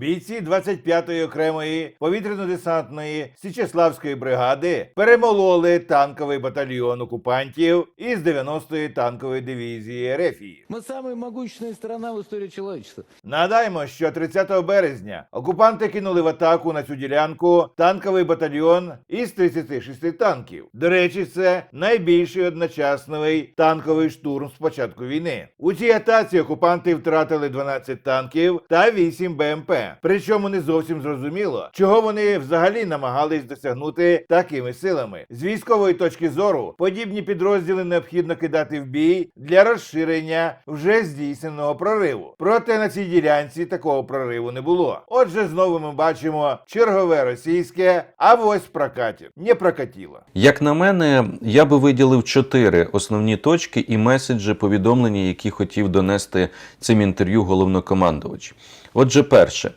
Бійці 25-ї окремої повітряно-десантної Січеславської бригади перемололи танковий батальйон окупантів із 90-ї танкової дивізії Рефії. Мы самая могущественная страна в истории человечества. Нагадаємо, що 30 березня окупанти кинули в атаку на цю ділянку танковий батальйон із 36 танків. До речі, це найбільший одночасний танковий штурм з початку війни. У цій атаці окупанти втратили 12 танків та 8 БМП. Причому не зовсім зрозуміло, чого вони взагалі намагались досягнути такими силами. З військової точки зору подібні підрозділи необхідно кидати в бій для розширення вже здійсненого прориву. Проте на цій ділянці такого прориву не було. Отже, знову ми бачимо чергове російське, а ось прокатів. Не прокатіло. Як на мене, я би виділив чотири основні точки і меседжі повідомлення, які хотів донести цим інтерв'ю головнокомандувач. Отже, перше.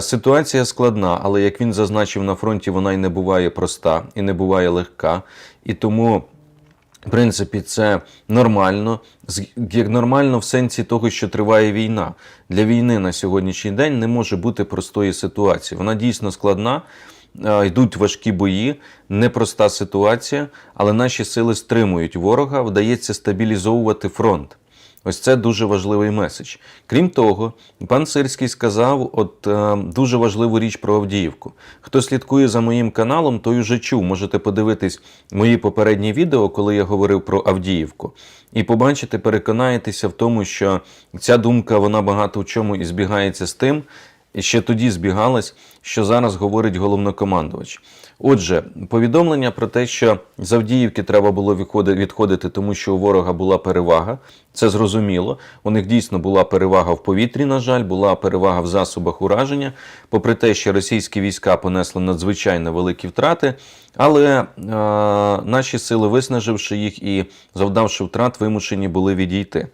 Ситуація складна, але як він зазначив на фронті, вона й не буває проста і не буває легка. І тому, в принципі, це нормально. Як нормально в сенсі того, що триває війна. Для війни на сьогоднішній день не може бути простої ситуації. Вона дійсно складна. Е, Йдуть важкі бої, непроста ситуація, але наші сили стримують ворога, вдається стабілізовувати фронт. Ось це дуже важливий меседж. Крім того, пан Сирський сказав от е, дуже важливу річ про Авдіївку. Хто слідкує за моїм каналом, той уже чув. Можете подивитись мої попередні відео, коли я говорив про Авдіївку, і побачите, переконаєтеся в тому, що ця думка вона багато в чому і збігається з тим, ще тоді збігалась, що зараз говорить головнокомандувач. Отже, повідомлення про те, що з Авдіївки треба було відходити, тому що у ворога була перевага. Це зрозуміло. У них дійсно була перевага в повітрі, на жаль, була перевага в засобах ураження, попри те, що російські війська понесли надзвичайно великі втрати. Але е, наші сили, виснаживши їх і завдавши втрат, вимушені були відійти.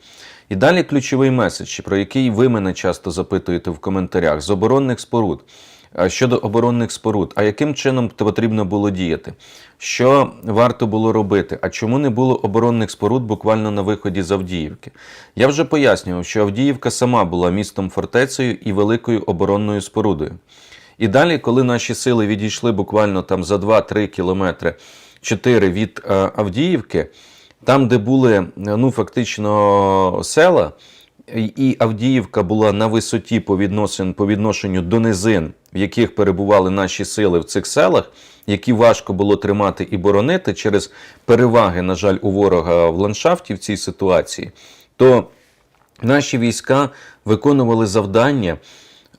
І далі ключовий меседж, про який ви мене часто запитуєте в коментарях з оборонних споруд. Щодо оборонних споруд, а яким чином потрібно було діяти? Що варто було робити? А чому не було оборонних споруд буквально на виході з Авдіївки? Я вже пояснював, що Авдіївка сама була містом фортецею і великою оборонною спорудою. І далі, коли наші сили відійшли буквально там за 2-3 кілометри 4 від е, Авдіївки, там, де були ну, фактично села, і Авдіївка була на висоті по, відносин, по відношенню до низин, в яких перебували наші сили в цих селах, які важко було тримати і боронити через переваги, на жаль, у ворога в ландшафті в цій ситуації, то наші війська виконували завдання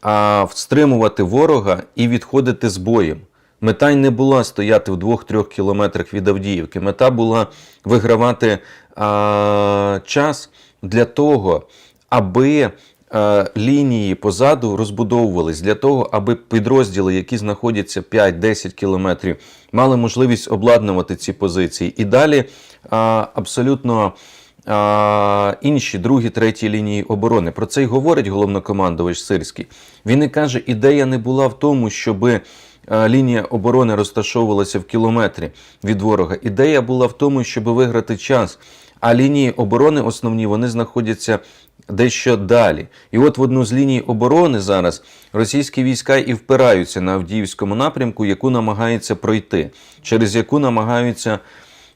а, стримувати ворога і відходити з боєм. Мета й не була стояти в 2-3 кілометрах від Авдіївки. Мета була вигравати а, час для того, аби е, лінії позаду розбудовувались, для того, аби підрозділи, які знаходяться 5-10 кілометрів, мали можливість обладнувати ці позиції. І далі а, абсолютно а, інші другі, треті лінії оборони. Про це й говорить головнокомандувач Сирський. Він і каже, ідея не була в тому, щоби е, лінія оборони розташовувалася в кілометрі від ворога. Ідея була в тому, щоб виграти час. А лінії оборони основні вони знаходяться дещо далі. І от в одну з ліній оборони зараз російські війська і впираються на Авдіївському напрямку, яку намагаються пройти, через яку намагаються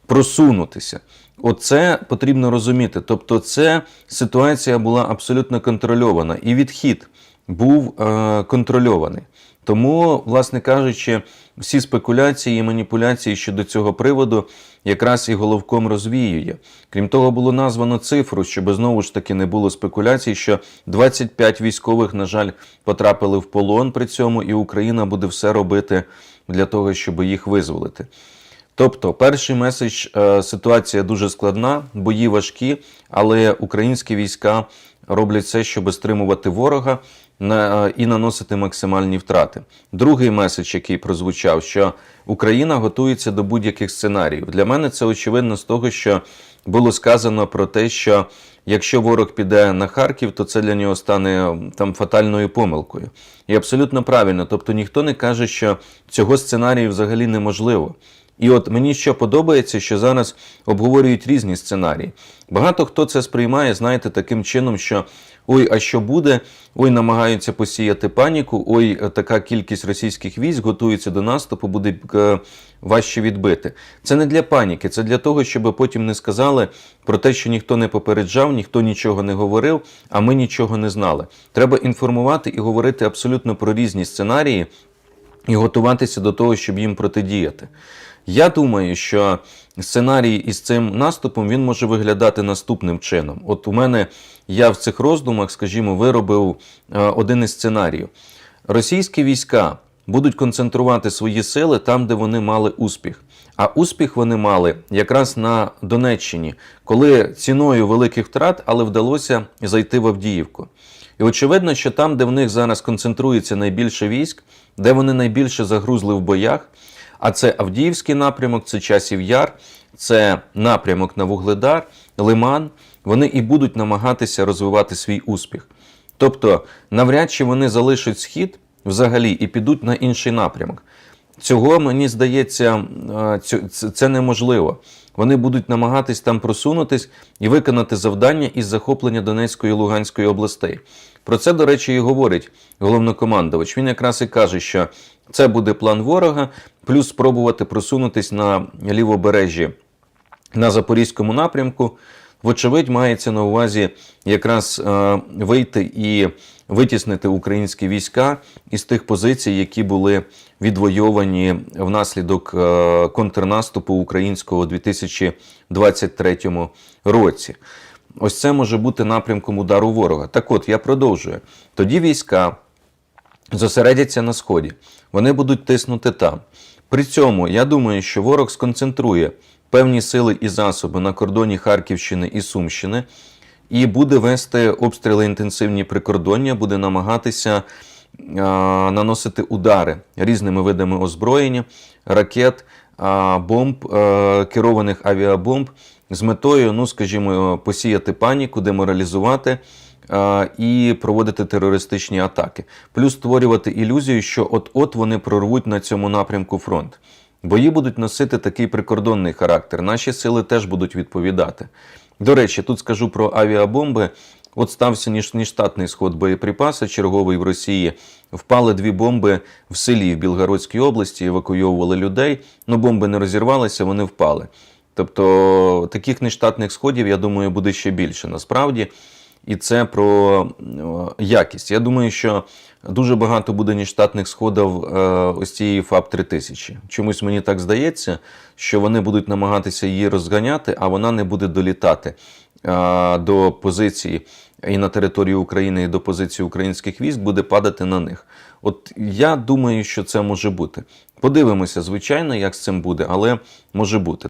просунутися. Оце потрібно розуміти. Тобто, це ситуація була абсолютно контрольована, і відхід був е, контрольований. Тому, власне кажучи, всі спекуляції і маніпуляції щодо цього приводу якраз і головком розвіює. Крім того, було названо цифру, щоб знову ж таки не було спекуляцій, що 25 військових, на жаль, потрапили в полон при цьому, і Україна буде все робити для того, щоб їх визволити. Тобто, перший меседж е, ситуація дуже складна, бої важкі, але українські війська роблять все, щоб стримувати ворога е, і наносити максимальні втрати. Другий меседж, який прозвучав, що Україна готується до будь-яких сценаріїв. Для мене це очевидно з того, що було сказано про те, що якщо ворог піде на Харків, то це для нього стане там фатальною помилкою. І абсолютно правильно. Тобто ніхто не каже, що цього сценарію взагалі неможливо. І от мені що подобається, що зараз обговорюють різні сценарії. Багато хто це сприймає, знаєте, таким чином, що Ой, а що буде? Ой, намагаються посіяти паніку. Ой, така кількість російських військ готується до наступу, буде е, важче відбити. Це не для паніки, це для того, щоб потім не сказали про те, що ніхто не попереджав, ніхто нічого не говорив, а ми нічого не знали. Треба інформувати і говорити абсолютно про різні сценарії і готуватися до того, щоб їм протидіяти. Я думаю, що сценарій із цим наступом він може виглядати наступним чином. От у мене я в цих роздумах, скажімо, виробив е, один із сценаріїв. Російські війська будуть концентрувати свої сили там, де вони мали успіх. А успіх вони мали якраз на Донеччині, коли ціною великих втрат, але вдалося зайти в Авдіївку. І очевидно, що там, де в них зараз концентрується найбільше військ, де вони найбільше загрузли в боях, а це Авдіївський напрямок, це Часів Яр, це напрямок на Вугледар, Лиман. Вони і будуть намагатися розвивати свій успіх. Тобто, навряд чи вони залишать схід взагалі і підуть на інший напрямок. Цього мені здається, е, це неможливо. Вони будуть намагатись там просунутись і виконати завдання із захоплення Донецької і Луганської областей. Про це, до речі, і говорить головнокомандувач. Він якраз і каже, що це буде план ворога, плюс спробувати просунутись на лівобережжі на Запорізькому напрямку. Вочевидь, мається на увазі якраз е, вийти і витіснити українські війська із тих позицій, які були відвойовані внаслідок е, контрнаступу українського у 2023 році. Ось це може бути напрямком удару ворога. Так от, я продовжую. Тоді війська зосередяться на сході. Вони будуть тиснути там. При цьому я думаю, що ворог сконцентрує певні сили і засоби на кордоні Харківщини і Сумщини і буде вести обстріли інтенсивні прикордоння, буде намагатися а, наносити удари різними видами озброєння, ракет, а, бомб, а, керованих авіабомб з метою, ну скажімо, посіяти паніку, деморалізувати і проводити терористичні атаки, плюс створювати ілюзію, що от-от вони прорвуть на цьому напрямку фронт. Бої будуть носити такий прикордонний характер. Наші сили теж будуть відповідати. До речі, тут скажу про авіабомби. От стався ніж нештатний сход боєприпаси, черговий в Росії. Впали дві бомби в селі в Білгородській області, евакуйовували людей. Ну, бомби не розірвалися, вони впали. Тобто таких нештатних сходів, я думаю, буде ще більше насправді. І це про е, якість. Я думаю, що дуже багато буде нештатних сходів е, ось цієї ФАП 3000. Чомусь мені так здається, що вони будуть намагатися її розганяти, а вона не буде долітати е, до позиції і на території України, і до позиції українських військ, буде падати на них. От я думаю, що це може бути. Подивимося, звичайно, як з цим буде, але може бути.